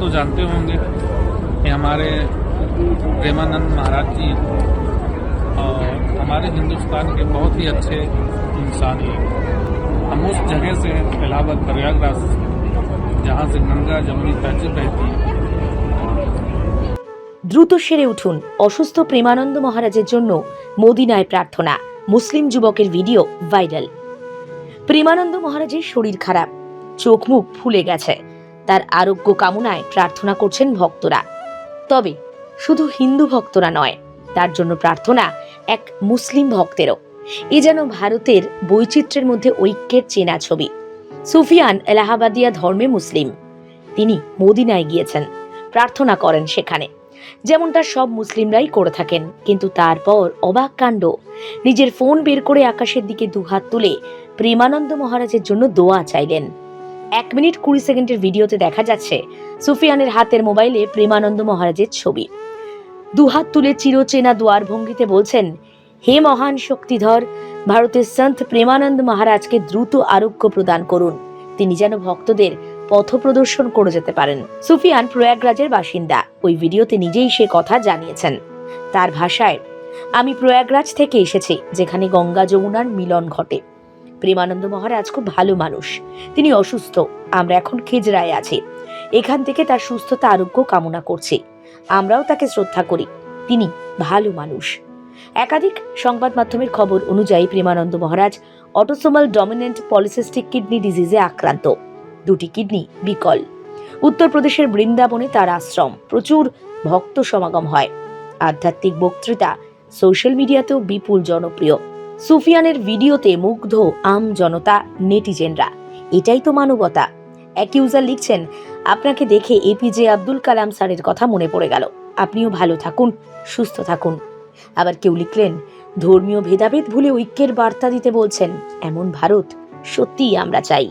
तो जानते होंगे कि हमारे प्रेमानंद महाराज जी और हमारे हिंदुस्तान के बहुत ही अच्छे इंसान हैं हम उस जगह से इलाहाबाद प्रयागराज जहाँ से गंगा जमुनी तहजीब बहती है দ্রুত সেরে উঠুন অসুস্থ প্রেমানন্দ মহারাজের জন্য মদিনায় প্রার্থনা মুসলিম যুবকের ভিডিও ভাইরাল প্রেমানন্দ মহারাজের শরীর খারাপ চোখ মুখ ফুলে গেছে তার আরোগ্য কামনায় প্রার্থনা করছেন ভক্তরা। তবে শুধু হিন্দু ভক্তরা নয়, তার জন্য প্রার্থনা এক মুসলিম ভক্তেরও। এ যেন ভারতের বৈচিত্র্যের মধ্যে ঐক্যের চেনা ছবি। সুফিয়ান এলাহাবাদিয়া ধর্মে মুসলিম। তিনি মদিনায় গিয়েছেন। প্রার্থনা করেন সেখানে। যেমনটা সব মুসলিমরাই করে থাকেন, কিন্তু তারপর অবাক কাণ্ড। নিজের ফোন বের করে আকাশের দিকে দুহাত তুলে প্রেমানন্দ মহারাজের জন্য দোয়া চাইলেন। এক মিনিট কুড়ি সেকেন্ডের ভিডিওতে দেখা যাচ্ছে সুফিয়ানের হাতের মোবাইলে প্রেমানন্দ মহারাজের ছবি। দুহাত তুলে চিরচেনা দুয়ার ভঙ্গিতে বলছেন, হে মহান শক্তিধর, ভারতের সন্ত প্রেমানন্দ মহারাজকে দ্রুত আরোগ্য প্রদান করুন। তিনি যেন ভক্তদের পথ প্রদর্শন করে যেতে পারেন। সুফিয়ান প্রয়াগরাজের বাসিন্দা। ওই ভিডিওতে নিজেই সে কথা জানিয়েছেন। তার ভাষায়, আমি প্রয়াগরাজ থেকে এসেছি, যেখানে গঙ্গা যমুনার মিলন ঘটে। প্রেমানন্দ মহারাজ খুব ভালো মানুষ। তিনি অসুস্থ, আমরা এখন খেজরায় আছি। এখান থেকে তার সুস্থতা, আরোগ্য কামনা করছি। আমরাও তাকে শ্রদ্ধা করি। তিনি ভালো মানুষ। একাধিক সংবাদ মাধ্যমের খবর অনুযায়ী Premananda Maharaj autosomal dominant polycystic kidney ডিজিজে আক্রান্ত। দুটি কিডনি বিকল। উত্তরপ্রদেশের বৃন্দাবনে তার আশ্রম। প্রচুর ভক্ত সমাগম হয়। আধ্যাত্মিক বক্তৃতা সোশ্যাল মিডিয়াতেও বিপুল জনপ্রিয়। সুফিয়ানের ভিডিওতে মুগ্ধ আম জনতা নেটিজেনরা। এটাই তো মানবতা। এক ইউজার লিখছেন, আপনাকে দেখে এপিজে আব্দুল কালাম স্যারের কথা মনে পড়ে গেল। আপনিও ভালো থাকুন, সুস্থ থাকুন। আবার কেউ লিখলেন, ধর্মীয় ভেদাভেদ ভুলে ঐক্যের বার্তা দিতে বলছেন, এমন ভারত সত্যিই আমরা চাই।